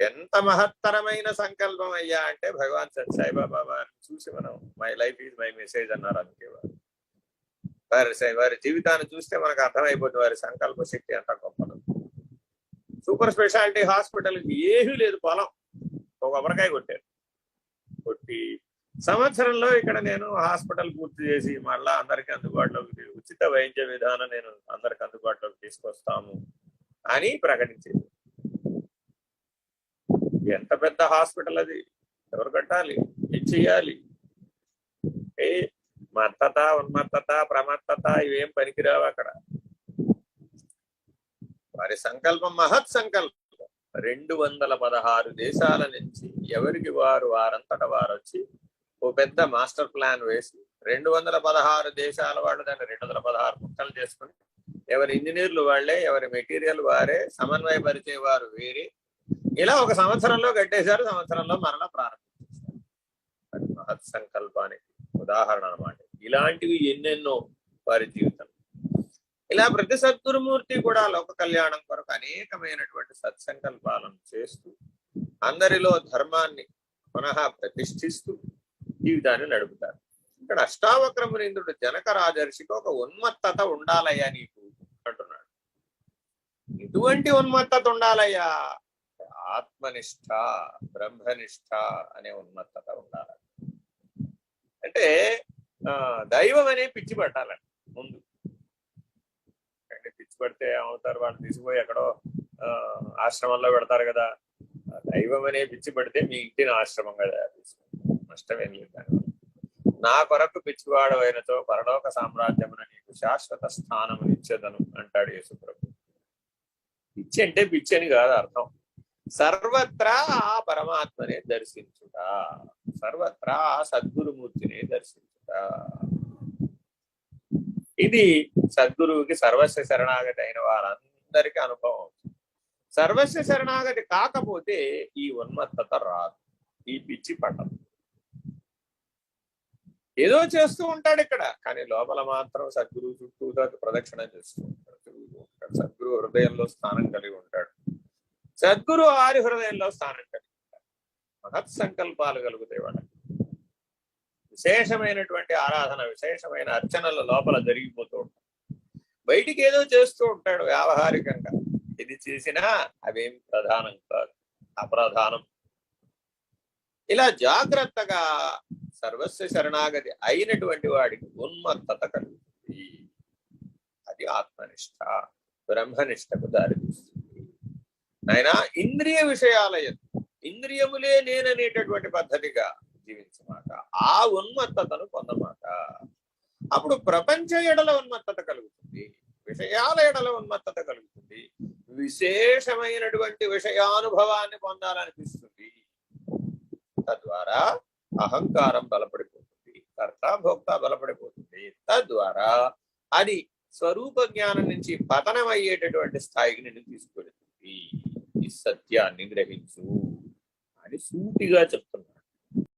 ఎంత మహత్తరమైన సంకల్పం అయ్యా అంటే భగవాన్ సత్ సాయిబాబా వారిని చూసి మనం my life is my message అన్నారు అందుకే వారు. వారి వారి జీవితాన్ని చూస్తే మనకు అర్థమైపోతుంది వారి సంకల్ప శక్తి ఎంత గొప్పదు. సూపర్ స్పెషాలిటీ హాస్పిటల్ ఏమీ లేదు పొలం. ఒక కొబ్బరికాయ కొట్టారు. కొట్టి సంవత్సరంలో ఇక్కడ నేను హాస్పిటల్ పూర్తి చేసి మళ్ళా అందరికి అందుబాటులోకి ఉచిత వైద్య విధానం నేను అందరికి అందుబాటులోకి తీసుకొస్తాము అని ప్రకటించింది. ఎంత పెద్ద హాస్పిటల్ అది? ఎవరు కట్టాలి? ఏం చెయ్యాలి? మత్తత ఉన్మత్తత ప్రమత్తత ఇవేం పనికిరావు అక్కడ? వారి సంకల్పం మహత్ సంకల్పం. రెండు వందల పదహారు దేశాల నుంచి ఎవరికి వారు వారంతట వారు వచ్చి ఓ పెద్ద మాస్టర్ ప్లాన్ వేసి రెండు వందల పదహారు దేశాల వాళ్ళు దాన్ని రెండు వందల పదహారు ముక్కలు చేసుకుని ఎవరి ఇంజనీర్లు వాళ్ళే ఎవరి మెటీరియల్ వారే సమన్వయపరిచే వారు వేరే ఇలా ఒక సంవత్సరంలో కట్టేశారు సంవత్సరంలో మరలా ప్రారంభించేశారు. అది మహత్ సంకల్పానికి ఉదాహరణ అన్నమాట. ఇలాంటివి ఎన్నెన్నో వారి జీవితం ఇలా ప్రతి సద్గురుమూర్తి కూడా లోక కళ్యాణం కొరకు అనేకమైనటువంటి సత్సంకల్పాలను చేస్తూ అందరిలో ధర్మాన్ని పునః ప్రతిష్ఠిస్తూ జీవితాన్ని నడుపుతారు. ఇక్కడ అష్టావక్రమునింద్రుడు జనక రాజర్షికి ఒక ఉన్మత్తత ఉండాలయ్యా నీకు అంటున్నాడు. ఇటువంటి ఉన్మత్తత ఉండాలయ్యా. ఆత్మనిష్ట బ్రహ్మనిష్ట అనే ఉన్నత ఉండాలి. అంటే ఆ దైవం అనే పిచ్చి పట్టాలండి ముందు. అంటే పిచ్చి పడితే ఏమవుతారు? వాళ్ళు తీసిపోయి ఎక్కడో ఆశ్రమంలో పెడతారు కదా. దైవం అనే పిచ్చి పడితే మీ ఇంటిని ఆశ్రమంగా తయారు నష్టమేం లేదు దానివల్ల. నా కొరకు పిచ్చివాడు అయినతో పరలోక సామ్రాజ్యమున నీకు శాశ్వత స్థానము ఇచ్చేదను అంటాడు యేసుప్రభు. పిచ్చి అంటే పిచ్చి అని కాదు అర్థం. సర్వత్రా ఆ పరమాత్మనే దర్శించుట. సర్వత్రా ఆ సద్గురుమూర్తిని దర్శించుట. ఇది సద్గురువుకి సర్వస్వ శరణాగతి అయిన వారందరికీ అనుభవం. అవుతుంది సర్వస్వ శరణాగతి కాకపోతే ఈ ఉన్మత్తత రాదు. ఈ పిచ్చి పట్టదు. ఏదో చేస్తూ ఉంటాడు ఇక్కడ కానీ లోపల మాత్రం సద్గురువు చుట్టూ ప్రదక్షిణ చేస్తూ ఉంటాడు. తిరుగుతూ ఉంటాడు. సద్గురు హృదయంలో స్థానం కలిగి ఉంటాడు. సద్గురు ఆరి హృదయంలో స్థానం కలిగింటారు మహత్ సంకల్పాలు కలుగుతాయి వాళ్ళకి విశేషమైనటువంటి ఆరాధన విశేషమైన అర్చనల లోపల జరిగిపోతూ ఉంటాయి. బయటికి ఏదో చేస్తూ ఉంటాడు వ్యావహారికంగా. ఇది చేసినా అవేం ప్రధానం కాదు అప్రధానం. ఇలా జాగ్రత్తగా సర్వస్వ శరణాగతి అయినటువంటి వాడికి ఉన్మత్తత కలుగుతుంది. అది ఆత్మనిష్ట బ్రహ్మనిష్టకు దారితీస్తుంది. నాయన ఇంద్రియ విషయాల ఇంద్రియములే నేననేటటువంటి పద్ధతిగా జీవించమాట. ఆ ఉన్మత్తతను పొందమాట. అప్పుడు ప్రపంచ ఎడల ఉన్మత్తత కలుగుతుంది. విషయాల ఎడల ఉన్మత్తత కలుగుతుంది. విశేషమైనటువంటి విషయానుభవాన్ని పొందాలనిపిస్తుంది. తద్వారా అహంకారం బలపడిపోతుంది. కర్త భోక్త బలపడిపోతుంది. తద్వారా అది స్వరూప జ్ఞానం నుంచి పతనం అయ్యేటటువంటి స్థాయికి నేను తీసుకెడుతుంది ఈ సత్యాన్ని గ్రహించు అని సూటిగా చెప్తున్నాడు.